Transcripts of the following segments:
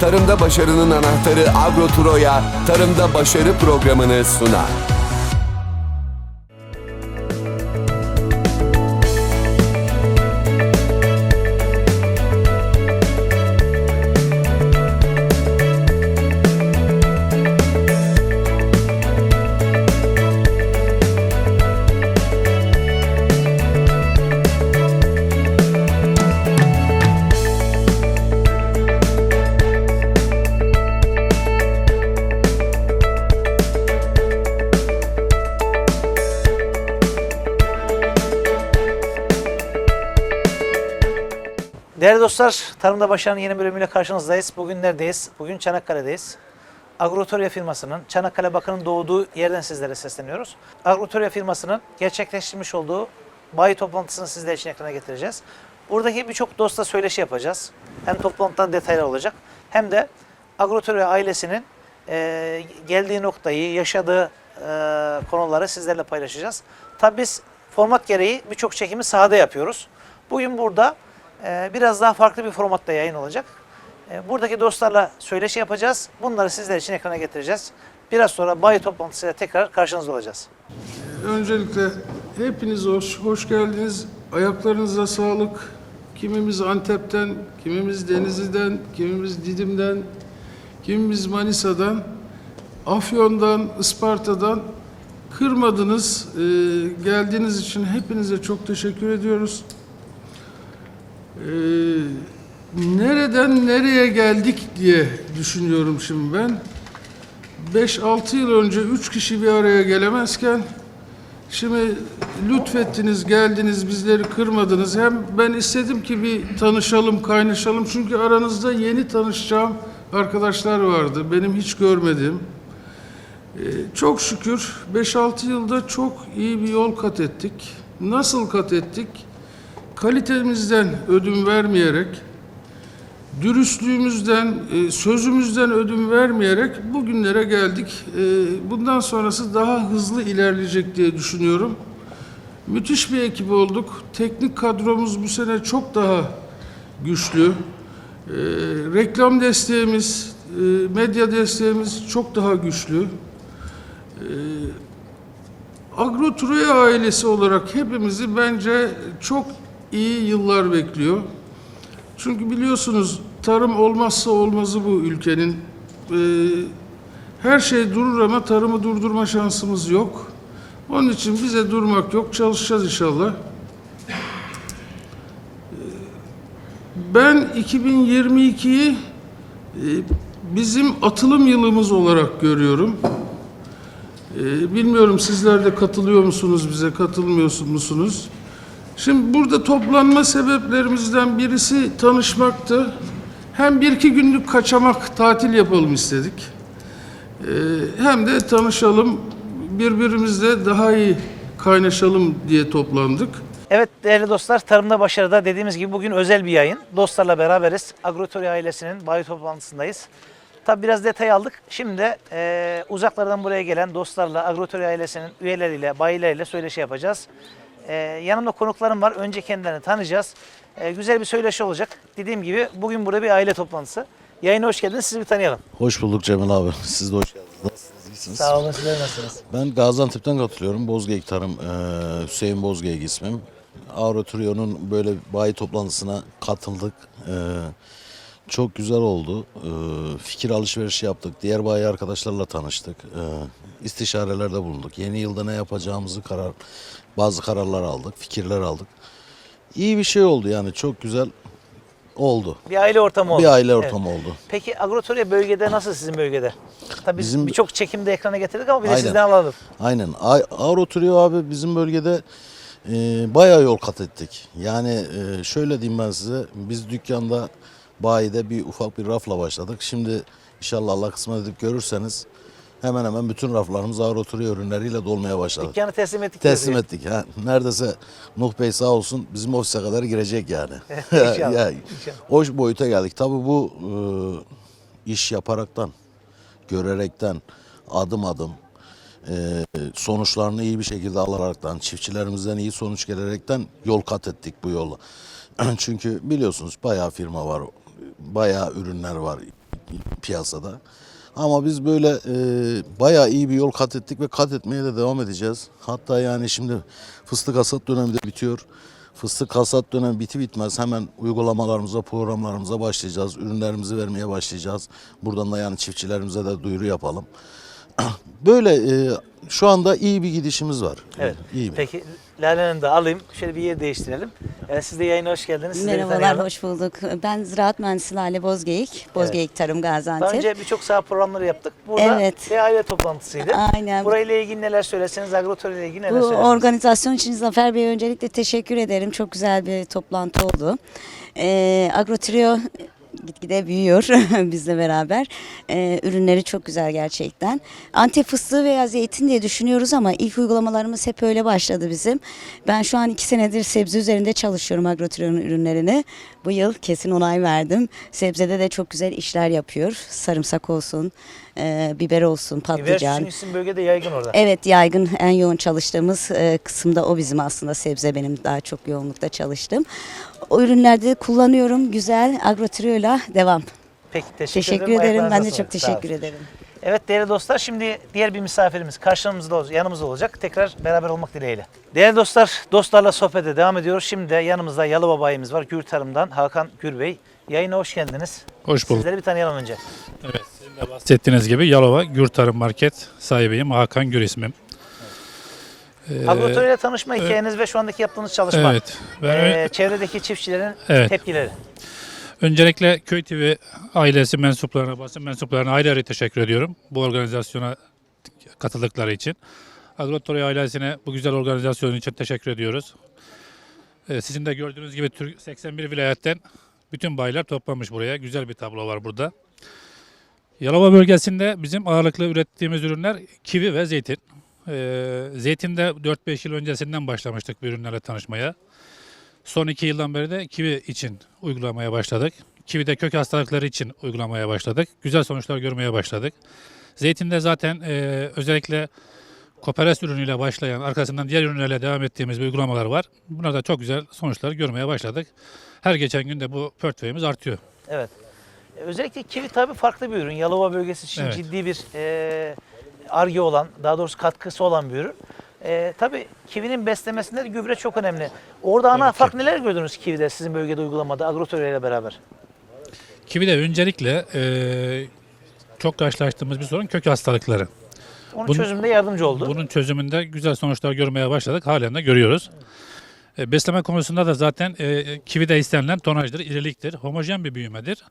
tarımda başarının anahtarı Agroturo'ya Tarımda Başarı programını sunar. Dostlar, Tarımda Başarı'nın yeni bölümüyle karşınızdayız. Bugün neredeyiz? Bugün Çanakkale'deyiz. Agrotorya firmasının, Çanakkale Bakır'ın doğduğu yerden sizlere sesleniyoruz. Agrotorya firmasının gerçekleştirmiş olduğu bayi toplantısını sizler için ekrana getireceğiz. Buradaki birçok dostla söyleşi yapacağız. Hem toplantıdan detaylar olacak hem de Agrotorya ailesinin eee, geldiği noktayı, yaşadığı eee, konuları sizlerle paylaşacağız. Tabii biz format gereği birçok çekimi sahada yapıyoruz. Bugün burada e, biraz daha farklı bir formatta yayın olacak. E, buradaki dostlarla söyleşi yapacağız. Bunları sizler için ekrana getireceğiz. Biraz sonra bayi toplantısıyla tekrar karşınızda olacağız. Öncelikle hepiniz hoş, hoş geldiniz. Ayaklarınıza sağlık. Kimimiz Antep'ten, kimimiz Denizli'den, kimimiz Didim'den, kimimiz Manisa'dan, Afyon'dan, Isparta'dan kırmadınız. Ee, geldiğiniz için hepinize çok teşekkür ediyoruz. Ee, nereden nereye geldik diye düşünüyorum şimdi ben. 5-6 yıl önce 3 kişi bir araya gelemezken şimdi lütfettiniz, geldiniz, bizleri kırmadınız. Hem ben istedim ki bir tanışalım, kaynaşalım. Çünkü aranızda yeni tanışacağım arkadaşlar vardı. Benim hiç görmediğim. Ee, çok şükür 5-6 yılda çok iyi bir yol kat ettik. Nasıl kat ettik? Kalitemizden ödün vermeyerek, dürüstlüğümüzden, e, sözümüzden ödün vermeyerek bugünlere geldik. E, Bundan sonrası daha hızlı ilerleyecek diye düşünüyorum. Müthiş bir ekip olduk. Teknik kadromuz bu sene çok daha güçlü. E, Reklam desteğimiz, medya desteğimiz çok daha güçlü. Agro Troya ailesi olarak hepimizi bence çok iyi yıllar bekliyor. Çünkü biliyorsunuz tarım olmazsa olmazı bu ülkenin. Ee, her şey durur ama tarımı durdurma şansımız yok. Onun için bize durmak yok, çalışacağız inşallah. Ee, Ben 2022'yi e, bizim atılım yılımız olarak görüyorum. Ee, Bilmiyorum sizler de katılıyor musunuz bize, katılmıyor musunuz? Şimdi burada toplanma sebeplerimizden birisi tanışmaktı. Hem bir iki günlük kaçamak, tatil yapalım istedik. Ee, Hem de tanışalım, birbirimizle daha iyi kaynaşalım diye toplandık. Evet değerli dostlar, Tarımda Başarı'da dediğimiz gibi bugün özel bir yayın. Dostlarla beraberiz. Agrotorya ailesinin bayi toplantısındayız. Tabi biraz detay aldık. Şimdi de e, uzaklardan buraya gelen dostlarla, Agrotorya ailesinin üyeleriyle, bayileriyle söyleşi yapacağız. E, yanımda konuklarım var. Önce kendilerini tanıyacağız. E, güzel bir söyleşi olacak. Dediğim gibi bugün burada bir aile toplantısı. Yayına hoş geldiniz. Sizi bir tanıyalım. Hoş bulduk Cemil abi. Siz de hoş geldiniz. Nasılsınız? İyisiniz? Sağ olun. Sizler nasılsınız? Ben Gaziantep'ten katılıyorum. Bozgeyik Tarım, eee, Hüseyin Bozgeyik ismim. Avro Trio'nun böyle bayi toplantısına katıldık. Eee, çok güzel oldu. Eee, fikir alışverişi yaptık. Diğer bayi arkadaşlarla tanıştık. Eee istişarelerde bulunduk. Yeni yılda ne yapacağımızı karar, bazı kararlar aldık, fikirler aldık. İyi bir şey oldu yani çok güzel oldu. Bir aile ortamı oldu. Bir aile ortamı oldu. Peki Agrotorya bölgede nasıl sizin bölgede? Tabii biz Bizim- birçok çekimde ekrana getirdik ama bir de Aynen. sizden alalım. Aynen. A- Avro Trio abi bizim bölgede e, bayağı yol kat ettik. Yani e, şöyle diyeyim ben size. Biz dükkanda bayide bir ufak bir rafla başladık. Şimdi inşallah Allah kısmet edip görürseniz hemen hemen bütün raflarımız Avro Trio ürünleriyle dolmaya başladı. Dükkanı teslim ettik. Teslim diyoruz. ettik. Ha, neredeyse Nuh Bey sağ olsun bizim ofise kadar girecek yani. İnşallah, Ya, inşallah. O boyuta geldik. Tabii bu e, iş yaparaktan, görerekten, adım adım e, sonuçlarını iyi bir şekilde alaraktan, çiftçilerimizden iyi sonuç gelerekten yol kat ettik bu yolla. Çünkü biliyorsunuz bayağı firma var, bayağı ürünler var. piyasada. Ama biz böyle e, bayağı iyi bir yol kat ettik ve kat etmeye de devam edeceğiz. Hatta yani şimdi fıstık hasat dönemi de bitiyor. Fıstık hasat dönemi biti bitmez hemen uygulamalarımıza, programlarımıza başlayacağız. Ürünlerimizi vermeye başlayacağız. Buradan da yani çiftçilerimize de duyuru yapalım. Böyle e, şu anda iyi bir gidişimiz var. Evet. İyi. Peki Lale Hanım'ı da alayım. Şöyle bir yer değiştirelim. Evet, siz de yayına hoş geldiniz. Sizleri Merhabalar, tanıyalım. hoş bulduk. Ben Ziraat Mühendisi Lale Bozgeyik, Bozgeyik Tarım Daha Gaziantep. önce birçok saha programları yaptık. Burada Evet. bir aile toplantısıydı. Aynen. Burayla ilgili neler söyleseniz, agrotör ile ilgili neler Bu söylersiniz? organizasyon için Zafer Bey'e öncelikle teşekkür ederim. Çok güzel bir toplantı oldu. Ee, Agrotrio gitgide büyüyor bizle beraber. Ee, ürünleri çok güzel gerçekten. Antep fıstığı veya zeytin diye düşünüyoruz ama ilk uygulamalarımız hep öyle başladı bizim. Ben şu an iki senedir sebze üzerinde çalışıyorum Agrotrio'nun ürünlerini. Bu yıl kesin onay verdim. Sebzede de çok güzel işler yapıyor. Sarımsak olsun, e, biber olsun, Biber patlıcan. çünkü sizin bölgede yaygın orada. Evet yaygın en yoğun çalıştığımız e, kısımda o bizim aslında sebze benim daha çok yoğunlukta çalıştım. O ürünlerde kullanıyorum güzel agrotrio'yla devam. Peki teşekkür, Teşekkür ederim. ederim ben de çok teşekkür ederim. Evet değerli dostlar şimdi diğer bir misafirimiz karşımızda olacak, yanımızda olacak. Tekrar beraber olmak dileğiyle. Değerli dostlar, dostlarla sohbete devam ediyoruz. Şimdi de yanımızda Yalıbaba bayimiz var. Gür Tarım'dan Hakan Gürbey. Yayına hoş geldiniz. Hoş bulduk. Sizleri bir tanıyalım önce. Evet, sizin de bahsettiğiniz gibi Yalova Gür Tarım Market sahibiyim. Hakan Gür ismim. Ee, Agrotör ile tanışma hikayeniz ve şu andaki yaptığınız çalışma. Evet. Ben ö- çevredeki çiftçilerin Evet. tepkileri. öncelikle Köy TV ailesi mensuplarına, basın mensuplarına ayrı ayrı teşekkür ediyorum. Bu organizasyona katıldıkları için. Agrotori ailesine bu güzel organizasyon için teşekkür ediyoruz. Ee, sizin de gördüğünüz gibi Türk 81 vilayetten bütün bayiler toplanmış buraya. Güzel bir tablo var burada. Yalova bölgesinde bizim ağırlıklı ürettiğimiz ürünler kivi ve zeytin. Ee, zeytinde 4-5 yıl öncesinden başlamıştık bu ürünlerle tanışmaya. Son iki yıldan beri de kivi için uygulamaya başladık. Kivide kök hastalıkları için uygulamaya başladık. Güzel sonuçlar görmeye başladık. Zeytinde zaten e, özellikle Koperes ürünüyle başlayan, arkasından diğer ürünlerle devam ettiğimiz bir uygulamalar var. Bunlarda çok güzel sonuçlar görmeye başladık. Her geçen gün de bu portföyümüz artıyor. Evet. Özellikle kivi tabii farklı bir ürün. Yalova bölgesi için Evet. ciddi bir e, arge olan, daha doğrusu katkısı olan bir ürün. E, tabii kivinin beslemesinde de gübre çok önemli. Orada ana fark neler gördünüz kivide sizin bölgede uygulamada agrotörü ile beraber? Kivide öncelikle e, çok karşılaştığımız bir sorun kök hastalıkları. Onun Bunun- çözümünde yardımcı oldu. Bunun çözümünde güzel sonuçlar görmeye başladık. Halen de görüyoruz. E, besleme konusunda da zaten e, kivide istenilen tonajdır, iriliktir. Homojen bir büyümedir.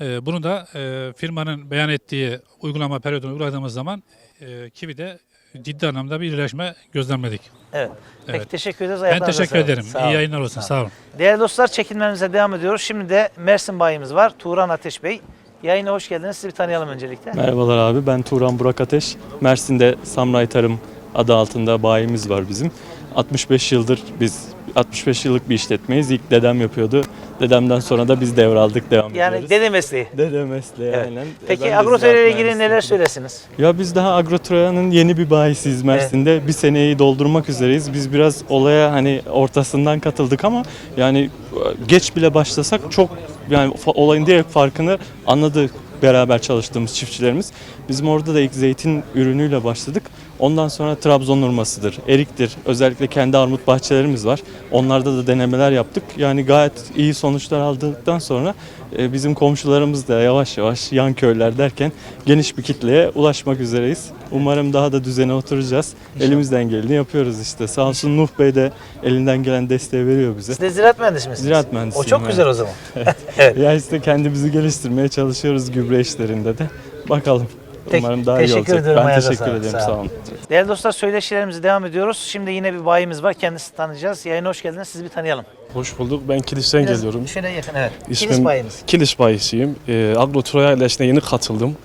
E, bunu da e, firmanın beyan ettiği uygulama periyodunu uyguladığımız zaman e, kivide ciddi anlamda bir iyileşme gözlemledik. Evet. Peki Evet. teşekkür ederiz. Ben Ayaklarınıza teşekkür sağlık. ederim. Sağ İyi olun. yayınlar olsun. Sağ olun. Değerli dostlar çekilmemize devam ediyoruz. Şimdi de Mersin bayimiz var. Turan Ateş Bey. Yayına hoş geldiniz. Sizi bir tanıyalım öncelikle. Merhabalar abi ben Turan Burak Ateş. Mersin'de Samray Tarım adı altında bayimiz var bizim. 65 yıldır biz 65 yıllık bir işletmeyiz. İlk dedem yapıyordu. Dedemden sonra da biz devraldık devam Yani ediyoruz. dede mesleği. Dede mesleği Evet. aynen. Peki agrotörü ile ilgili neler söylesiniz? Ya biz daha Agrotroya'nın yeni bir bayisiyiz Mersin'de. Bir seneyi doldurmak üzereyiz. Biz biraz olaya hani ortasından katıldık ama yani e, geç bile başlasak çok yani olayın direkt farkını anladık beraber çalıştığımız çiftçilerimiz. Bizim orada da ilk zeytin ürünüyle başladık. Ondan sonra Trabzon hurmasıdır, eriktir. Özellikle kendi armut bahçelerimiz var. Onlarda da denemeler yaptık. Yani gayet iyi sonuçlar aldıktan sonra e, bizim komşularımız da yavaş yavaş yan köyler derken geniş bir kitleye ulaşmak üzereyiz. Umarım daha da düzene oturacağız. Elimizden geleni yapıyoruz işte. Sağ olsun Nuh Bey de elinden gelen desteği veriyor bize. Siz de ziraat mühendisi misiniz? Ziraat O mühendisiyim. çok evet. güzel o zaman. Ya işte kendimizi geliştirmeye çalışıyoruz gübre işlerinde de. Bakalım. Peki, Umarım daha iyi teşekkür olacak. ediyorum, Ben ayağınıza teşekkür sağlık. ederim. Sağ olun. Değerli dostlar söyleşilerimize devam ediyoruz. Şimdi yine bir bayimiz var. Kendisini tanıyacağız. Yayına hoş geldiniz. Sizi bir tanıyalım. Hoş bulduk. Ben Kilis'ten Biraz geliyorum. Şöyle yakın evet. Kilis bayimiz. Kilis bayisiyim. E, Agrotroya ailesine yeni katıldım.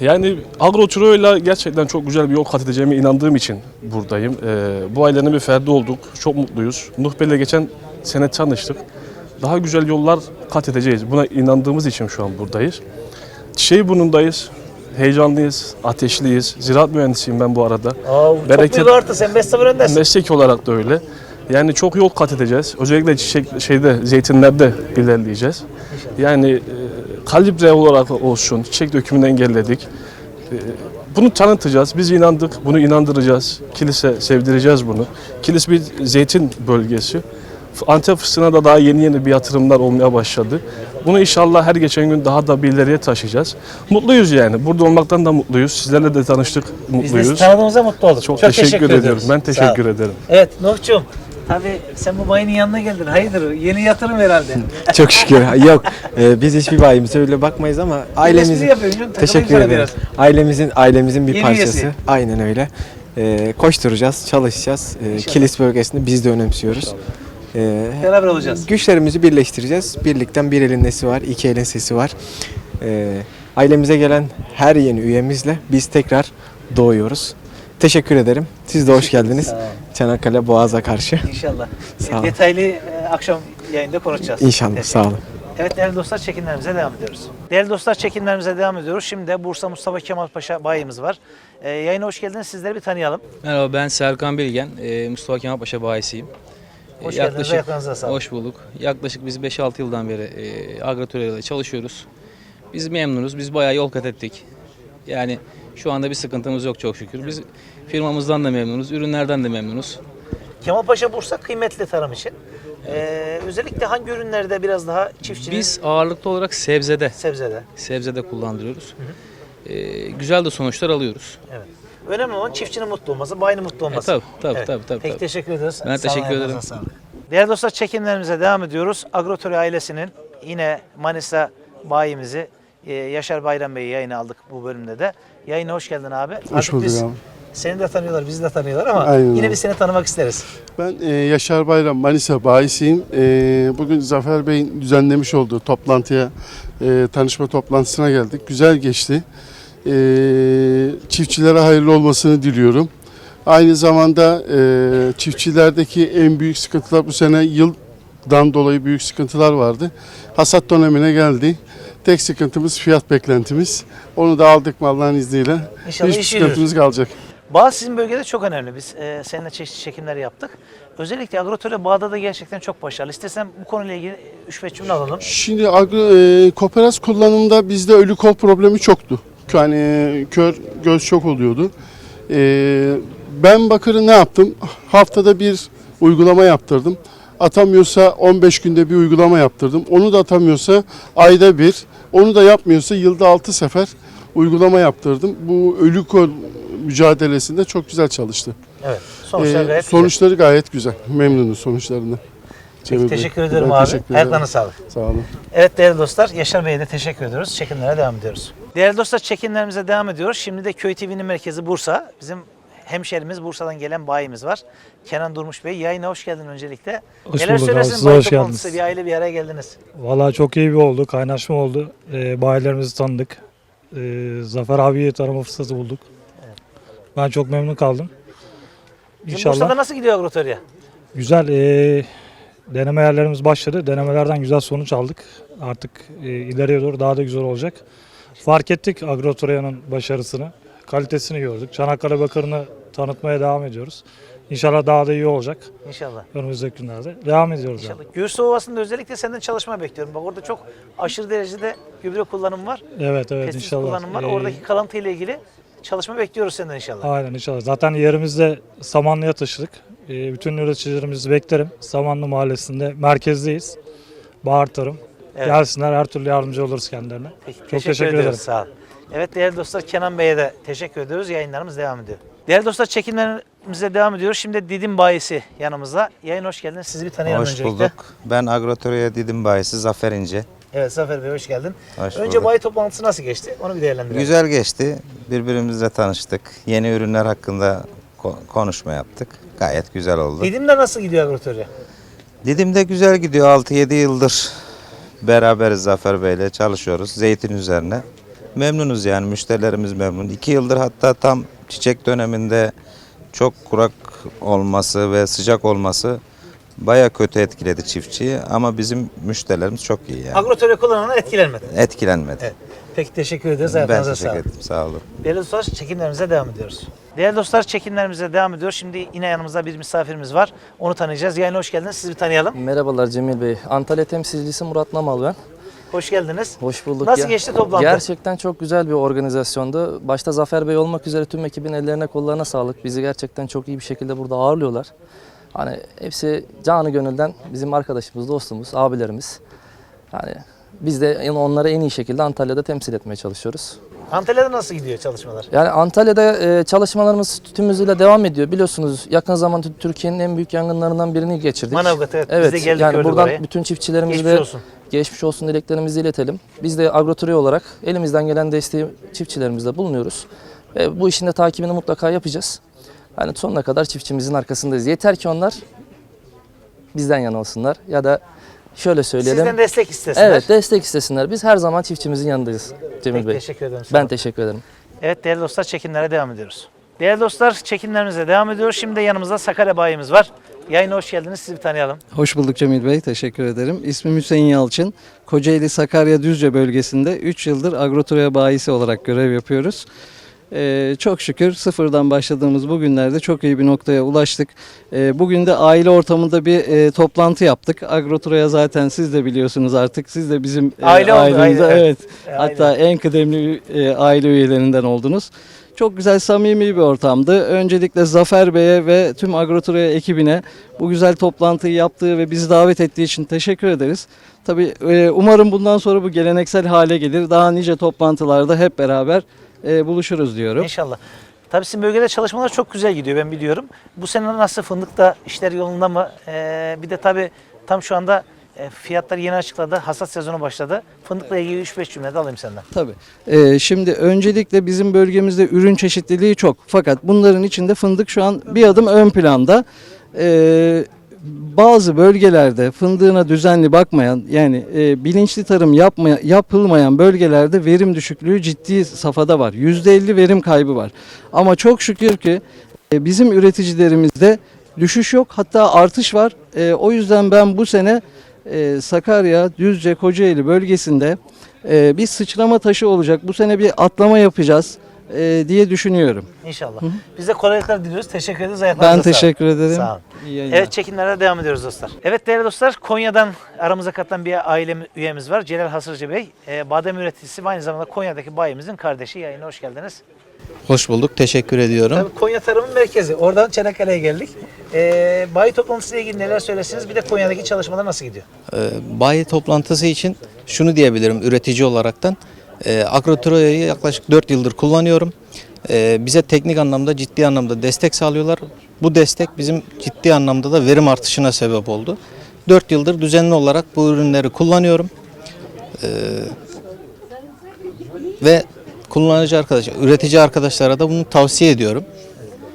Yani Agrotroya'yla gerçekten çok güzel bir yol kat edeceğime inandığım için buradayım. E, bu ailenin bir ferdi olduk. Çok mutluyuz. Nuh Bey'le geçen sene tanıştık. Daha güzel yollar kat edeceğiz. Buna inandığımız için şu an buradayız. Çiçeği burnundayız. Heyecanlıyız, ateşliyiz. Ziraat mühendisiyim ben bu arada. Aa, çok Bereket- büyük artı. Sen Beste öndesin. Meslek olarak da öyle. Yani çok yol kat edeceğiz. Özellikle çiçek şeyde zeytinlerde ilerleyeceğiz. Yani e, kalibre olarak olsun çiçek dökümünü engelledik. Ee, Bunu tanıtacağız. Biz inandık. Bunu inandıracağız. Kilise sevdireceğiz bunu. Kilis bir zeytin bölgesi. Antep fıstığına da daha yeni yeni bir yatırımlar olmaya başladı. Bunu inşallah her geçen gün daha da bir ileriye taşıyacağız. Mutluyuz yani. Burada olmaktan da mutluyuz. Sizlerle de tanıştık. Biz de Mutluyuz. tanıdığımıza mutlu olduk. Çok, teşekkür, ediyorum. ediyoruz. Ben teşekkür ederim. Evet Nuh'cum. Tabii sen bu bayinin yanına geldin. Hayırdır? Yeni yatırım herhalde. Çok şükür. Yok. e, biz hiçbir bayimize öyle bakmayız ama ailemizin canım, Teşekkür ederim. Ailemizin ailemizin bir Yeni parçası. üyesi. Aynen öyle. E, koşturacağız, çalışacağız. E. Kilis bölgesinde biz de önemsiyoruz. E, Beraber olacağız. güçlerimizi birleştireceğiz. Birlikten bir elin nesi var, iki elin sesi var. E, ailemize gelen her yeni üyemizle biz tekrar doğuyoruz. Teşekkür ederim. Siz de hoş geldiniz. Sağ. Çanakkale Boğaz'a karşı. İnşallah. Sağ E, ol. Detaylı e, akşam yayında konuşacağız. İnşallah. Detaylı. Sağ olun. Evet değerli dostlar çekimlerimize devam ediyoruz. Değerli dostlar çekimlerimize devam ediyoruz. Şimdi de Bursa Mustafa Kemal Paşa bayimiz var. E, yayına hoş geldiniz. Sizleri bir tanıyalım. Merhaba ben Serkan Bilgen, e, Mustafa Kemal Paşa bayisiyim. Hoş geldiniz. Ayaklarınıza sağlık. Hoş bulduk. Yaklaşık biz 5-6 yıldan beri e, agratörlerle çalışıyoruz. Biz memnunuz. Biz bayağı yol kat ettik. Yani şu anda bir sıkıntımız yok çok şükür. Biz firmamızdan da memnunuz, ürünlerden de memnunuz. Kemal Paşa Bursa kıymetli tarım için. E, özellikle hangi ürünlerde biraz daha çiftçinin Biz ağırlıklı olarak sebzede, sebzede. sebzede kullandırıyoruz. E, güzel de sonuçlar alıyoruz. Evet. Önemli olan çiftçinin mutlu olması, bayinin mutlu E, olması. tabii tabii Evet. tabii. tabii, Peki tabii. teşekkür ederiz. Ben Sağ olun, teşekkür ederim. ayaklarınıza sağlık. Değerli dostlar çekimlerimize devam ediyoruz. Agrotori ailesinin yine Manisa bayimizi e, Yaşar Bayram Bey'i yayına aldık bu bölümde de. Yayına hoş geldin abi. Hoş bulduk abi. Seni de tanıyorlar, bizi de tanıyorlar ama Aynen yine biz seni tanımak isteriz. Ben e, Yaşar Bayram, Manisa bayisiyim. E, bugün Zafer Bey'in düzenlemiş olduğu toplantıya, e, tanışma toplantısına geldik. Güzel geçti. E, çiftçilere hayırlı olmasını diliyorum. Aynı zamanda e, çiftçilerdeki en büyük sıkıntılar bu sene yıldan dolayı büyük sıkıntılar vardı. Hasat dönemine geldi. Tek sıkıntımız fiyat beklentimiz. Onu da aldık mı Allah'ın izniyle. İnşallah Hiçbir iş yürür. sıkıntımız kalacak. Bağ sizin bölgede çok önemli. Biz e, seninle çeşitli çekimler yaptık. Özellikle Agrotori Bağ'da da gerçekten çok başarılı. İstersen bu konuyla ilgili 3-5 cümle alalım. Şimdi agro, e, kooperas kullanımda bizde ölü kol problemi çoktu. Yani kör göz çok oluyordu. E, ben Bakır'ı ne yaptım? Haftada bir uygulama yaptırdım. Atamıyorsa 15 günde bir uygulama yaptırdım. Onu da atamıyorsa ayda bir. Onu da yapmıyorsa yılda 6 sefer uygulama yaptırdım. Bu ölü kol mücadelesinde çok güzel çalıştı. Evet. Sonuçlar E, gayet güzel. sonuçları gayet güzel. Memnunuz sonuçlarından. Peki, Cemil teşekkür ederim ben abi. teşekkür. Ayaklarına sağlık. Sağ olun. Evet değerli dostlar, Yaşar Bey'e de teşekkür ediyoruz. Çekimlere devam ediyoruz. Değerli dostlar, çekimlerimize devam ediyoruz. Şimdi de Köy TV'nin merkezi Bursa. Bizim hemşerimiz Bursa'dan gelen bayimiz var. Kenan Durmuş Bey. Yayına hoş geldin öncelikle. Hoş Neler bulduk abi, söylersin siz de bayi hoş toplantısı? geldiniz. Bir aile bir araya geldiniz. Valla çok iyi bir oldu. Kaynaşma oldu. Ee, bayilerimizi tanıdık. Ee, Zafer abiyi tanıma fırsatı bulduk. Ben çok memnun kaldım. Bizim İnşallah Bursa'da nasıl gidiyor agrotorya? güzel ee, deneme yerlerimiz başladı. Denemelerden güzel sonuç aldık. Artık ee, ileriye doğru daha da güzel olacak. Fark ettik Agrotorya'nın başarısını. Kalitesini gördük. Çanakkale Bakırı'nı tanıtmaya devam ediyoruz. İnşallah daha da iyi olacak İnşallah. önümüzdeki günlerde. Devam ediyoruz. yani. İnşallah. Gürse Ovası'nda özellikle senden çalışma bekliyorum. Bak orada çok aşırı derecede gübre kullanımı var. Evet evet Pestis inşallah. kullanımı var. Ee, Oradaki kalıntı ile ilgili çalışma bekliyoruz senden inşallah. Aynen inşallah. Zaten yerimizde Samanlı'ya taşıdık. Ee, bütün üreticilerimizi beklerim. Samanlı Mahallesi'nde merkezdeyiz. Bahar Tarım. Evet. Gelsinler her türlü yardımcı oluruz kendilerine. Peki, Çok teşekkür, teşekkür ederim. Sağ ol. Evet değerli dostlar Kenan Bey'e de teşekkür ediyoruz. Yayınlarımız devam ediyor. Değerli dostlar çekimlerimize devam ediyoruz. Şimdi Didim Bayisi yanımızda. Yayın hoş geldiniz. Sizi bir tanıyalım Hoş öncelikle. bulduk. Ben Agrotoriya Didim Bayisi Zafer İnce. Evet Zafer Bey hoş geldin. Hoş Önce bulduk. bayi toplantısı nasıl geçti? Onu bir değerlendirelim. Güzel geçti. Birbirimizle tanıştık. Yeni ürünler hakkında ko- konuşma yaptık. Gayet güzel oldu. Didim'de nasıl gidiyor agrotorya? Didim'de güzel gidiyor. 6-7 yıldır beraberiz Zafer Bey'le çalışıyoruz. Zeytin üzerine. Memnunuz yani müşterilerimiz memnun. 2 yıldır hatta tam çiçek döneminde çok kurak olması ve sıcak olması baya kötü etkiledi çiftçiyi ama bizim müşterilerimiz çok iyi yani. Agrotorya kullananlar etkilenmedi. Etkilenmedi. Evet. Peki teşekkür ederiz. Ben Ayaklarınıza teşekkür sağlık. ederim. Sağ olun. Değerli dostlar çekimlerimize devam ediyoruz. Değerli dostlar çekimlerimize devam ediyoruz. Şimdi yine yanımızda bir misafirimiz var. Onu tanıyacağız. Yayına hoş geldiniz. Sizi bir tanıyalım. Merhabalar Cemil Bey. Antalya temsilcisi Murat Namal ben. Hoş geldiniz. Hoş bulduk. Nasıl ya. geçti toplantı? Gerçekten çok güzel bir organizasyondu. Başta Zafer Bey olmak üzere tüm ekibin ellerine kollarına sağlık. Bizi gerçekten çok iyi bir şekilde burada ağırlıyorlar. Hani hepsi canı gönülden bizim arkadaşımız, dostumuz, abilerimiz. Yani biz de onları en iyi şekilde Antalya'da temsil etmeye çalışıyoruz. Antalya'da nasıl gidiyor çalışmalar? Yani Antalya'da e, çalışmalarımız tüm hızıyla devam ediyor. Biliyorsunuz yakın zamanda Türkiye'nin en büyük yangınlarından birini geçirdik. Manavgat evet. Evet, Biz de geldik yani buradan orayı. bütün çiftçilerimize Geçmiş olsun. geçmiş olsun dileklerimizi iletelim. Biz de agroturi olarak elimizden gelen desteği çiftçilerimizle bulunuyoruz. Ve bu işin de takibini mutlaka yapacağız. Yani sonuna kadar çiftçimizin arkasındayız. Yeter ki onlar bizden yana olsunlar ya da şöyle söyleyelim. Sizden destek istesinler. Evet destek istesinler. Biz her zaman çiftçimizin yanındayız Cemil Peki, Bey. teşekkür ederim. Ben teşekkür ederim. Evet değerli dostlar çekimlere devam ediyoruz. Değerli dostlar çekimlerimize devam ediyoruz. Şimdi de yanımızda Sakarya bayimiz var. Yayına hoş geldiniz. Sizi bir tanıyalım. Hoş bulduk Cemil Bey, teşekkür ederim. İsmim Hüseyin Yalçın. Kocaeli Sakarya Düzce bölgesinde 3 yıldır agroturya bayisi olarak görev yapıyoruz. Ee, çok şükür sıfırdan başladığımız bu günlerde çok iyi bir noktaya ulaştık. Ee, bugün de aile ortamında bir e, toplantı yaptık. Agroturya zaten siz de biliyorsunuz artık. Siz de bizim e, Aile oldu, ailemizde- aile, evet. E, Hatta en kıdemli e, aile üyelerinden oldunuz. Çok güzel samimi bir ortamdı. Öncelikle Zafer Bey'e ve tüm Agroturya ekibine bu güzel toplantıyı yaptığı ve bizi davet ettiği için teşekkür ederiz. Tabii e, umarım bundan sonra bu geleneksel hale gelir. Daha nice toplantılarda hep beraber e, buluşuruz diyorum. İnşallah. Tabii sizin bölgede çalışmalar çok güzel gidiyor ben biliyorum. Bu sene nasıl fındıkta işler yolunda mı? Ee, bir de tabii tam şu anda e, fiyatlar yeni açıkladı. Hasat sezonu başladı. Fındıkla ilgili 3-5 cümle de alayım senden. Tabii. Ee, şimdi öncelikle bizim bölgemizde ürün çeşitliliği çok. Fakat bunların içinde fındık şu an bir adım ön planda. Ee, bazı bölgelerde fındığına düzenli bakmayan yani e, bilinçli tarım yapmaya, yapılmayan bölgelerde verim düşüklüğü ciddi safhada var. %50 verim kaybı var. Ama çok şükür ki e, bizim üreticilerimizde düşüş yok hatta artış var. E, o yüzden ben bu sene e, Sakarya, Düzce, Kocaeli bölgesinde e, bir sıçrama taşı olacak. Bu sene bir atlama yapacağız e, diye düşünüyorum. İnşallah. Biz de kolaylıklar diliyoruz. Teşekkür ederiz. Ayaklarınıza Ben sağlık. teşekkür ederim. Sağ olun. İyi yayınlar. Evet çekimlere devam ediyoruz dostlar. Evet değerli dostlar Konya'dan aramıza katılan bir aile üyemiz var. Celal Hasırcı Bey. Ee, badem üreticisi ve aynı zamanda Konya'daki bayimizin kardeşi. Yayına hoş geldiniz. Hoş bulduk, teşekkür ediyorum. Tabii Konya Tarımın Merkezi. Oradan Çanakkale'ye geldik. Ee, bayi toplantısıyla ilgili neler söylersiniz? Bir de Konya'daki çalışmalar nasıl gidiyor? Ee, bayi toplantısı için şunu diyebilirim üretici olaraktan. E, Agrotura'yı yaklaşık 4 yıldır kullanıyorum. Ee, bize teknik anlamda ciddi anlamda destek sağlıyorlar. Bu destek bizim ciddi anlamda da verim artışına sebep oldu. 4 yıldır düzenli olarak bu ürünleri kullanıyorum. Ee, ve kullanıcı arkadaş, üretici arkadaşlara da bunu tavsiye ediyorum.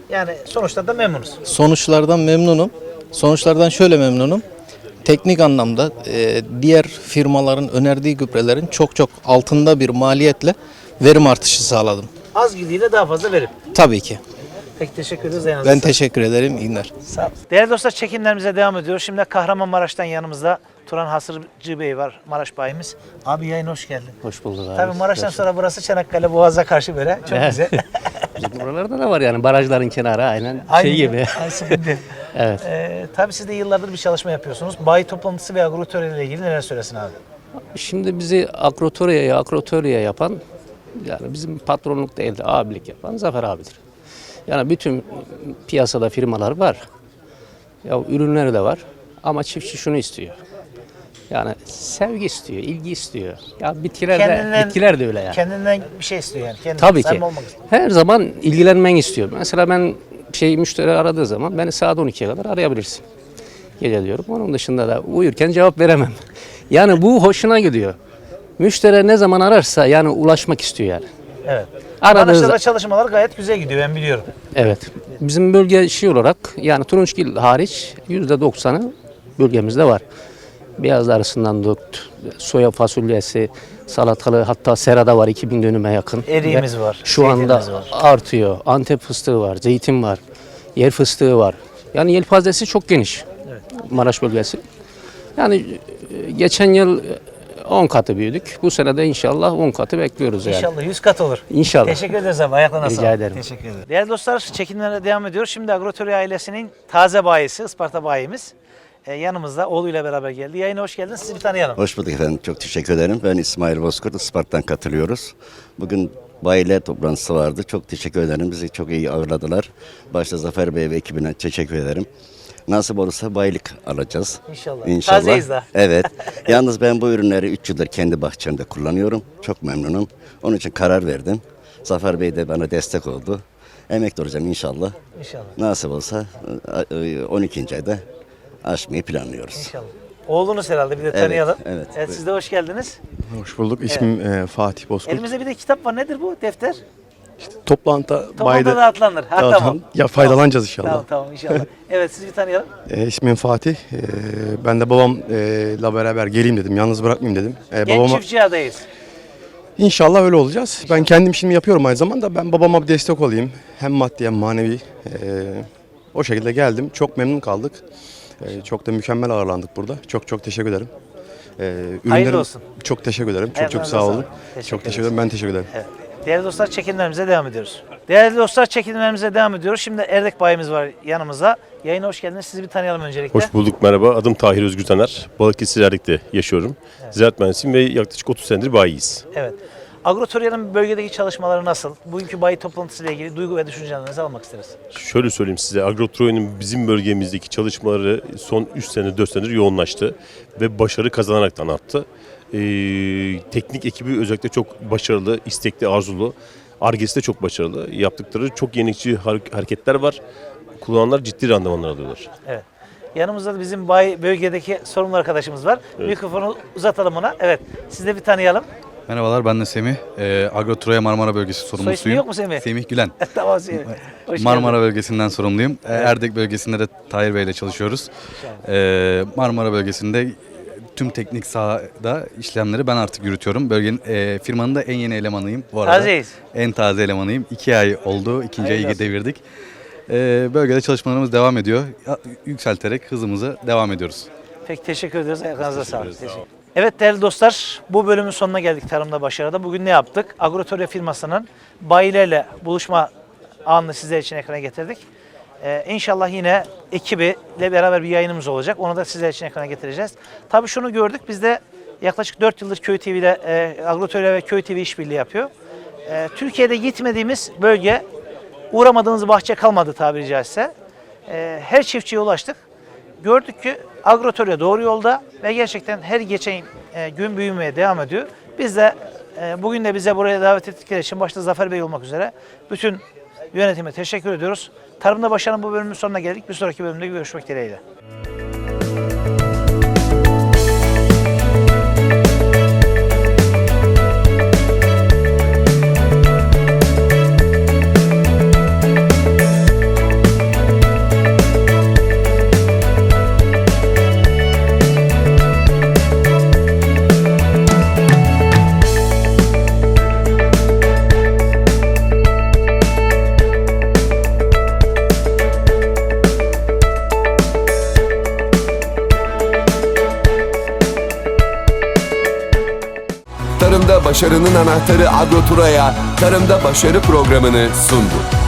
Yani sonuçta da memnunuz. Sonuçlardan memnunum. Sonuçlardan şöyle memnunum. Teknik anlamda e, diğer firmaların önerdiği gübrelerin çok çok altında bir maliyetle verim artışı sağladım. Az gidiyle daha fazla verim. Tabii ki. Peki teşekkür ederiz. Ayağınıza Ben teşekkür ederim. İyi günler. Sağ olun. Değerli dostlar çekimlerimize devam ediyoruz. Şimdi Kahramanmaraş'tan yanımızda Turan Hasırcı Bey var. Maraş bayimiz. Abi yayın hoş geldin. Hoş bulduk abi. Tabii Maraş'tan sonra burası Çanakkale Boğaz'a karşı böyle. Çok güzel. Buralarda da var yani barajların kenarı aynen Aynı şey gibi. Sıkıntı. Evet. Ee, tabii siz de yıllardır bir çalışma yapıyorsunuz. Bayi toplantısı ve agrotörü ile ilgili neler söylesin abi? Şimdi bizi agrotoriye, agrotoriye yapan yani bizim patronluk değil de abilik yapan Zafer abidir. Yani bütün piyasada firmalar var. Ya ürünleri de var. Ama çiftçi şunu istiyor. Yani sevgi istiyor, ilgi istiyor. Ya bitkiler de, bitkiler de öyle yani. Kendinden bir şey istiyor yani. Kendinden Tabii ki. Her zaman ilgilenmen istiyor. Mesela ben şey müşteri aradığı zaman beni saat 12'ye kadar arayabilirsin. Gece diyorum. Onun dışında da uyurken cevap veremem. Yani bu hoşuna gidiyor. Müşteri ne zaman ararsa yani ulaşmak istiyor yani. Evet. Aradığı Maraş'ta da za- çalışmalar gayet güzel gidiyor ben biliyorum. Evet. Bizim bölge şey olarak yani Turunçgil hariç %90'ı bölgemizde var. Beyaz arasından tut, soya fasulyesi, salatalığı hatta serada var 2000 dönüme yakın. Eriğimiz Ve var, Şu anda var. artıyor. Antep fıstığı var, zeytin var, yer fıstığı var. Yani yelpazesi çok geniş. Maraş bölgesi. Yani e, geçen yıl e, 10 katı büyüdük. Bu sene de inşallah 10 katı bekliyoruz yani. İnşallah 100 kat olur. İnşallah. Teşekkür ederiz abi. Ayaklarına Rica sağlık. ederim. Teşekkür ederim. Değerli dostlar çekimlerine devam ediyoruz. Şimdi Agrotori ailesinin taze bayisi, Isparta bayimiz. E, yanımızda oğluyla beraber geldi. Yayına hoş geldiniz. Sizi bir tanıyalım. Hoş bulduk efendim. Çok teşekkür ederim. Ben İsmail Bozkurt, Isparta'dan katılıyoruz. Bugün bayiler toplantısı vardı. Çok teşekkür ederim. Bizi çok iyi ağırladılar. Başta Zafer Bey ve ekibine teşekkür ederim. Nasip olursa bayilik alacağız. İnşallah. İnşallah. Tazeyiz daha. Evet. Yalnız ben bu ürünleri 3 yıldır kendi bahçemde kullanıyorum. Çok memnunum. Onun için karar verdim. Zafer Bey de bana destek oldu. Emekli olacağım inşallah. İnşallah. Nasip olsa e, 12. ayda açmayı planlıyoruz. İnşallah. Oğlunuz herhalde bir de Evet, tanıyalım. evet. evet siz de hoş geldiniz. Hoş bulduk. İsmim e, Fatih Bozkurt. Elimizde bir de kitap var. Nedir bu defter? Toplantı Toplamda bayda dağıtlanır. Ha, Dağıtan- tamam. Ya faydalanacağız inşallah. Tamam tamam inşallah. evet sizi bir tanıyalım. E, ismim Fatih. E, ben de babamla beraber geleyim dedim. Yalnız bırakmayayım dedim. E, Genç babama çiftçi adayız. İnşallah öyle olacağız. Ben kendim işimi yapıyorum aynı zamanda. Ben babama bir destek olayım. Hem maddi hem manevi. E, o şekilde geldim. Çok memnun kaldık. E, çok da mükemmel ağırlandık burada. Çok çok teşekkür ederim. E, ürünlerim- Hayırlı olsun. Çok teşekkür ederim. Çok çok sağ olun. Teşekkür Çok teşekkür ederim. Ben teşekkür ederim. Evet. Değerli dostlar çekimlerimize devam ediyoruz. Değerli dostlar çekimlerimize devam ediyoruz. Şimdi Erdek bayimiz var yanımızda. Yayına hoş geldiniz. Sizi bir tanıyalım öncelikle. Hoş bulduk merhaba. Adım Tahir Özgür Taner. Balıkesir Erdek'te yaşıyorum. Ziraat mühendisiyim ve yaklaşık 30 senedir bayiyiz. Evet. Agrotorya'nın bölgedeki çalışmaları nasıl? Bugünkü bayi toplantısıyla ilgili duygu ve düşüncelerinizi almak isteriz. Şöyle söyleyeyim size. Agrotroy'un bizim bölgemizdeki çalışmaları son 3 sene 4 senedir yoğunlaştı ve başarı kazanaraktan arttı. Ee, teknik ekibi özellikle çok başarılı, istekli, arzulu. Argesi de çok başarılı. Yaptıkları çok yenilikçi har- hareketler var. Kullananlar ciddi randımanlar alıyorlar. Evet. Yanımızda da bizim bayi bölgedeki sorumlu arkadaşımız var. Evet. Mikrofonu uzatalım ona. Evet. Siz de bir tanıyalım. Merhabalar ben de Semih. Ee, Agrotroya Marmara Bölgesi Soy sorumlusuyum. ismi yok mu Semih? Semih Gülen. tamam Semih. Hoş Marmara geldin. bölgesinden sorumluyum. Ee, Erdek bölgesinde de Tahir Bey ile çalışıyoruz. Ee, Marmara bölgesinde tüm teknik sahada işlemleri ben artık yürütüyorum. Bölgenin e, firmanın da en yeni elemanıyım bu arada. Tazeyiz. En taze elemanıyım. İki ay oldu. İkinci Hayırlı ayı olsun. devirdik. Ee, bölgede çalışmalarımız devam ediyor. Yükselterek hızımızı devam ediyoruz. Peki teşekkür ederiz. Ayaklarınıza sağlık. Teşekkür. Evet değerli dostlar bu bölümün sonuna geldik Tarımda Başarı'da. Bugün ne yaptık? Agrotorya firmasının bayilerle buluşma anını sizler için ekrana getirdik. Ee, inşallah yine ekibiyle beraber bir yayınımız olacak. Onu da sizler için ekrana getireceğiz. Tabii şunu gördük. Biz de yaklaşık 4 yıldır Köy TV ile e, Agrotorya ve Köy TV işbirliği yapıyor. E, Türkiye'de gitmediğimiz bölge uğramadığımız bahçe kalmadı tabiri caizse. E, her çiftçiye ulaştık. Gördük ki agrotorya doğru yolda ve gerçekten her geçen e, gün büyümeye devam ediyor. Biz de e, bugün de bize buraya davet ettikleri için başta Zafer Bey olmak üzere bütün yönetime teşekkür ediyoruz. Tarımda başarının bu bölümün sonuna geldik. Bir sonraki bölümde görüşmek dileğiyle. Başarının anahtarı Agrotura'ya Tarımda Başarı programını sundu.